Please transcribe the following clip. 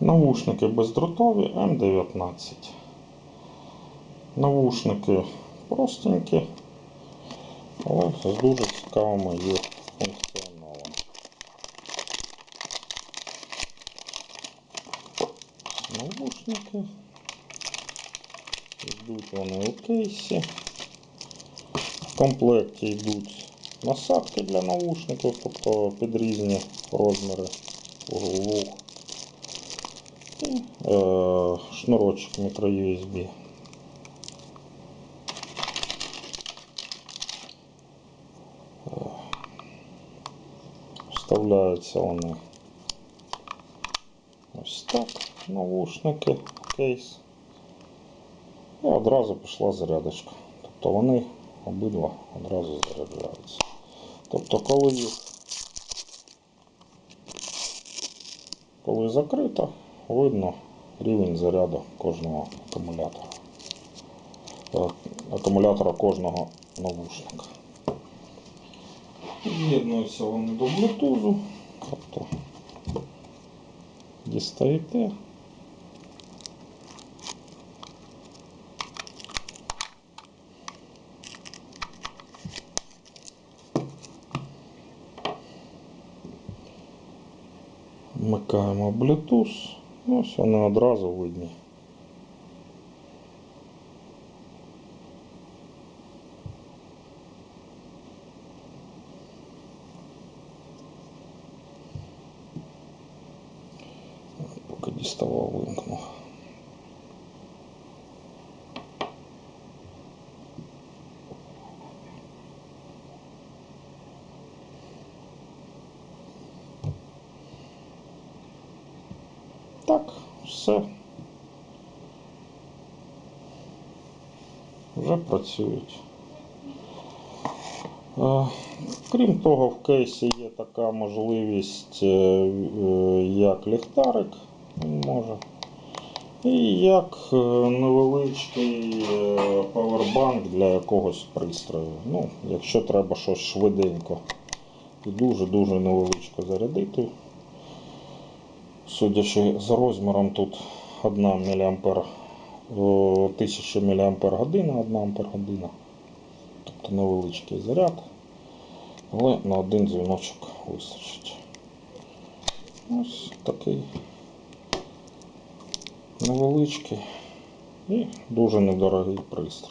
Навушники бездротові М19. Навушники простенькі, але з дуже цікавими їх функціоналом. Навушники. Йдуть вони у кейсі. В комплекті йдуть насадки для навушників, тобто під різні розміри вух. І е, шнурочок мікро-USB. Е, Вставляються вони ось так, навушники, кейс. І одразу пішла зарядочка. Тобто вони обидва одразу заряджаються. Тобто, коли їх коли закрито, видно рівень заряду кожного акумулятора. Е, Акумулятора кожного навушника. З'єднуються вони до Bluetooth, тобто дістаєте. Вмикаємо Bluetooth. Ось вони одразу видні. Поки діставав, вимкнув. Так, все. Вже працюють. Крім того, в кейсі є така можливість, е, е, як ліхтарик може. І як е, невеличкий павербанк для якогось пристрою. Ну, якщо треба щось швиденько і дуже-дуже невеличко зарядити. Судячи за розміром, тут 1 мА, 1000 мАч, 1 Ампер година. Тобто невеличкий заряд. Але на один дзвіночок вистачить. Ось такий невеличкий і дуже недорогий пристрій.